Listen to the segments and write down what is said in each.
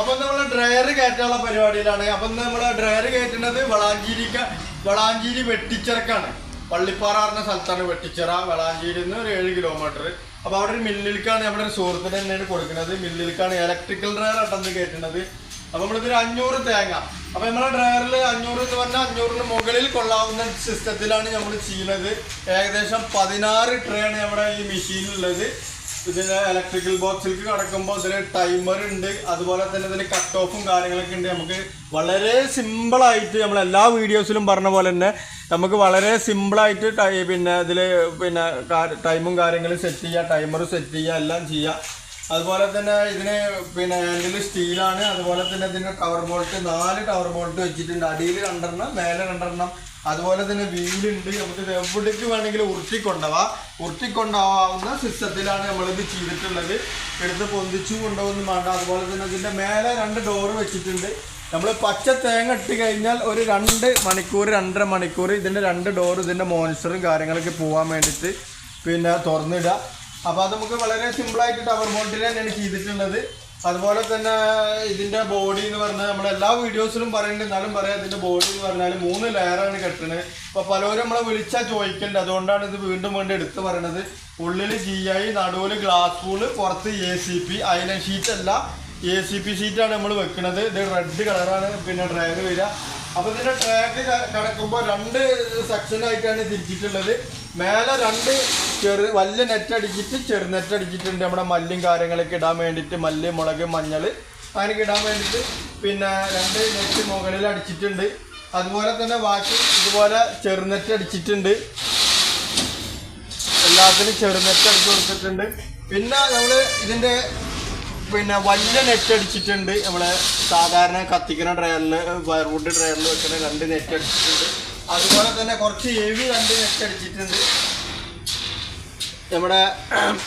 അപ്പൊ നമ്മൾ ഡ്രയർ കയറ്റാനുള്ള പരിപാടിയിലാണ്. അപ്പൊ നമ്മൾ ഡ്രയർ കയറ്റുന്നത് വളാഞ്ചേരിക്ക വളാഞ്ചേരി വെട്ടിച്ചിറക്കാണ്. പള്ളിപ്പാറ പറഞ്ഞ സ്ഥലത്താണ് വെട്ടിച്ചിറ. വളാഞ്ചേരി നിന്ന് ഒരു ഏഴ് കിലോമീറ്റർ അപ്പൊ അവിടെ ഒരു മില്ലിലേക്കാണ് നമ്മുടെ ഒരു സുഹൃത്തിന് തന്നെയാണ് കൊടുക്കുന്നത്. മില്ലിലേക്കാണ് ഇലക്ട്രിക്കൽ ഡ്രയർ ആട്ടെന്ന് കയറ്റുന്നത്. അപ്പൊ നമ്മളിതൊരു അഞ്ഞൂറ് തേങ്ങ. അപ്പൊ നമ്മളെ ഡ്രയറിൽ അഞ്ഞൂറ് എന്ന് പറഞ്ഞാൽ അഞ്ഞൂറിന് മുകളിൽ കൊള്ളാവുന്ന സിസ്റ്റത്തിലാണ് നമ്മൾ ചെയ്യുന്നത്. ഏകദേശം പതിനാറ് ട്രേ ആണ് നമ്മുടെ ഈ മെഷീനിലുള്ളത് ഇതിന് ഇലക്ട്രിക്കൽ ബോക്സിലേക്ക് കടക്കുമ്പോൾ ഇതിന് ടൈമർ ഉണ്ട്. അതുപോലെ തന്നെ ഇതിന് കട്ട് ഓഫും കാര്യങ്ങളൊക്കെ ഉണ്ട്. നമുക്ക് വളരെ സിമ്പിളായിട്ട് നമ്മൾ എല്ലാ വീഡിയോസിലും പറഞ്ഞ പോലെ തന്നെ നമുക്ക് വളരെ സിമ്പിളായിട്ട് ടൈ പിന്നെ ഇതിൽ പിന്നെ ടൈമും കാര്യങ്ങളും സെറ്റ് ചെയ്യുക ടൈമർ സെറ്റ് ചെയ്യുക എല്ലാം ചെയ്യുക അതുപോലെ തന്നെ ഇതിന് പിന്നെ ഹാൻഡിൽ സ്റ്റീലാണ് അതുപോലെ തന്നെ ഇതിന് ടവർ ബോൾട്ട് നാല് ടവർ ബോൾട്ട് വെച്ചിട്ടുണ്ട്. അടിയിൽ രണ്ടെണ്ണം മേലെ രണ്ടെണ്ണം. അതുപോലെ തന്നെ വീലുണ്ട്. നമുക്ക് എവിടേക്ക് വേണമെങ്കിലും ഉരുട്ടിക്കൊണ്ടുപോവാം. ഉരുട്ടിക്കൊണ്ടാവുന്ന സിസ്റ്റത്തിലാണ് നമ്മളിത് ചെയ്തിട്ടുള്ളത്. എടുത്ത് പൊന്തിച്ചു കൊണ്ടുപോകുന്നു വേണ്ട. അതുപോലെ തന്നെ ഇതിന്റെ മേലെ രണ്ട് ഡോറ് വെച്ചിട്ടുണ്ട്. നമ്മൾ പച്ച തേങ്ങ ഇട്ട് കഴിഞ്ഞാൽ ഒരു രണ്ട് മണിക്കൂർ രണ്ടര മണിക്കൂർ ഇതിന്റെ രണ്ട് ഡോറ് ഇതിന്റെ മോൺസ്റ്ററും കാര്യങ്ങളൊക്കെ പോകാൻ വേണ്ടിയിട്ട് പിന്നെ തുറന്നിടുക. അപ്പോൾ അത് നമുക്ക് വളരെ സിമ്പിളായിട്ട് ടവർ ബോട്ടിൽ തന്നെയാണ് ചെയ്തിട്ടുള്ളത്. അതുപോലെ തന്നെ ഇതിന്റെ ബോഡി എന്ന് പറഞ്ഞാൽ നമ്മൾ എല്ലാ വീഡിയോസിലും പറയുന്നുണ്ട്. എന്നാലും പറയാം ഇതിന്റെ ബോഡി എന്ന് പറഞ്ഞാൽ മൂന്ന് ലെയറാണ് കെട്ടുന്നത് അപ്പോൾ പലരും നമ്മളെ വിളിച്ചാൽ ചോദിക്കേണ്ടത് അതുകൊണ്ടാണ് ഇത് വീണ്ടും വീണ്ടും എടുത്ത് പറയണത്. ഉള്ളിൽ ജി ഐ നടുവിൽ ഗ്ലാസ് പൂൾ പുറത്ത് എ സി പി ഐലൻ ഷീറ്റ് അല്ല എ സി പി ഷീറ്റാണ് നമ്മൾ വെക്കുന്നത് ഇത് റെഡ് കളറാണ് പിന്നെ ഡ്രാഗ് വരിക. അപ്പോൾ ഇതിന്റെ ട്രാക്ക് കടക്കുമ്പോൾ രണ്ട് സെക്ഷനായിട്ടാണ് തിരിച്ചിട്ടുള്ളത്. മേലെ രണ്ട് ചെറു വലിയ നെറ്റ് അടിച്ചിട്ട് ചെറു നെറ്റ് അടിച്ചിട്ടുണ്ട്. നമ്മുടെ മല്ലും കാര്യങ്ങളൊക്കെ ഇടാൻ വേണ്ടിയിട്ട് മല്ല് മുളക് മഞ്ഞൾ അതിനൊക്കെ ഇടാൻ വേണ്ടിയിട്ട് പിന്നെ രണ്ട് നെറ്റ് മുകളിൽ അടിച്ചിട്ടുണ്ട്. അതുപോലെ തന്നെ ബാക്കി ഇതുപോലെ ചെറുനെറ്റ് അടിച്ചിട്ടുണ്ട്. എല്ലാത്തിനും ചെറുനെറ്റ് അടിച്ചു കൊടുത്തിട്ടുണ്ട്. പിന്നെ നമ്മൾ ഇതിന്റെ പിന്നെ വലിയ നെറ്റ് അടിച്ചിട്ടുണ്ട്. നമ്മളെ സാധാരണ കത്തിക്കുന്ന ഡ്രയറിൽ വയർവുഡ് ഡ്രയറിൽ വെക്കുന്ന രണ്ട് നെറ്റ് അടിച്ചിട്ടുണ്ട്. അതുപോലെ തന്നെ കുറച്ച് ഹെവി രണ്ട് നെറ്റ് അടിച്ചിട്ടുണ്ട്. നമ്മുടെ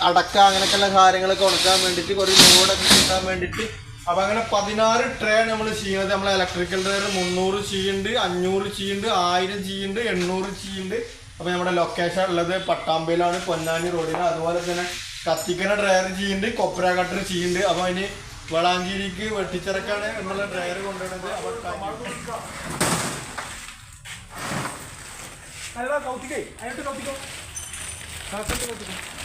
അടക്ക അങ്ങനെയൊക്കെയുള്ള കാര്യങ്ങളൊക്കെ ഉണക്കാൻ വേണ്ടിയിട്ട് കുറച്ച് ലോഡൊക്കെ കിട്ടാൻ വേണ്ടിയിട്ട്. അപ്പം അങ്ങനെ പതിനാറ് ട്രേ നമ്മൾ ചെയ്യുന്നത്. നമ്മൾ ഇലക്ട്രിക്കൽ ട്രേ മുന്നൂറ് ചെയ്യുന്നുണ്ട് അഞ്ഞൂറ് ചെയ്യുന്നുണ്ട് ആയിരം ചെയ്യുന്നുണ്ട് എണ്ണൂറ് ചെയ്യുന്നുണ്ട്. അപ്പോൾ നമ്മുടെ ലൊക്കേഷൻ ഉള്ളത് പട്ടാമ്പയിലാണ് പൊന്നാനി റോഡിൽ അതുപോലെ തന്നെ കത്തിക്കന ഡ്രയർ ചെയ്യുന്നുണ്ട് കൊപ്ര കട്ടർ ചെയ്യുന്നുണ്ട്. അപ്പോൾ അതിന് വളാഞ്ചേരിക്ക് വെട്ടിച്ചിറക്കാണ് നമ്മളെ ഡ്രയർ കൊണ്ടുവരുന്നത്. അപ്പോൾ കൗത്തിക്കേ. അതിനകത്ത് കൗത്തിക്കോ കൗത്തിക്കോ